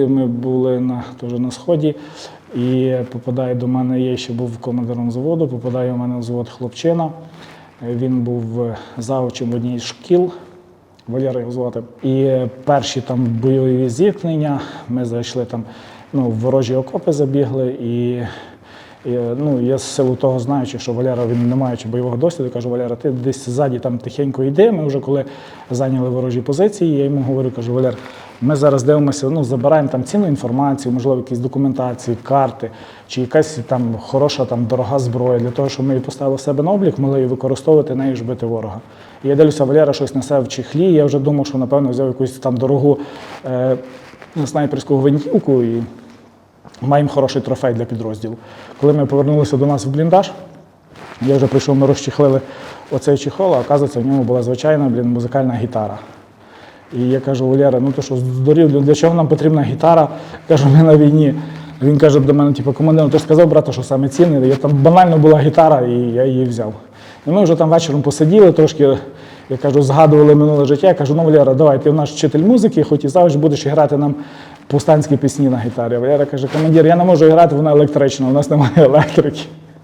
Ми були на, теж на сході, і попадає до мене, я ще був командиром заводу, попадає у мене в завод хлопчина. Він був завучем в одній з шкіл, Валера його звати. І перші там бойові зіткнення, ми зайшли там, ну, ворожі окопи забігли, і, і ну, я з силу того знаючи, що Валера він не маючи бойового досвіду, кажу, Валера, ти десь ззаді там тихенько йди. Ми вже коли зайняли ворожі позиції, я йому говорю, кажу, Валер, ми зараз дивимося, ну, забираємо там цінну інформацію, можливо, якісь документації, карти, чи якась там хороша, там, дорога зброя, для того, щоб ми її поставили в себе на облік, могли її використовувати, нею ж бити ворога. І я дивлюся, Валера щось несе в чехлі, я вже думав, що, напевно, взяв якусь там дорогу е, снайперську гвинтівку і маємо хороший трофей для підрозділу. Коли ми повернулися до нас в бліндаж, я вже прийшов, ми розчехлили оцей чехол, а оказується, в ньому була звичайна блін, музикальна гітара. І я кажу, Валера, ну то що здурів, для чого нам потрібна гітара? Кажу, ми на війні. Він каже до мене, типу, командир, ну, ти ж сказав, брате, що саме цінне. Я там банально була гітара, і я її взяв. І ми вже там вечором посиділи, трошки, я кажу, згадували минуле життя. Я кажу, ну Валера, давай, ти в наш вчитель музики, хоч і завжди будеш грати нам повстанські пісні на гітарі. Валера каже, командир, я не можу грати, вона електрична, у нас немає електрики.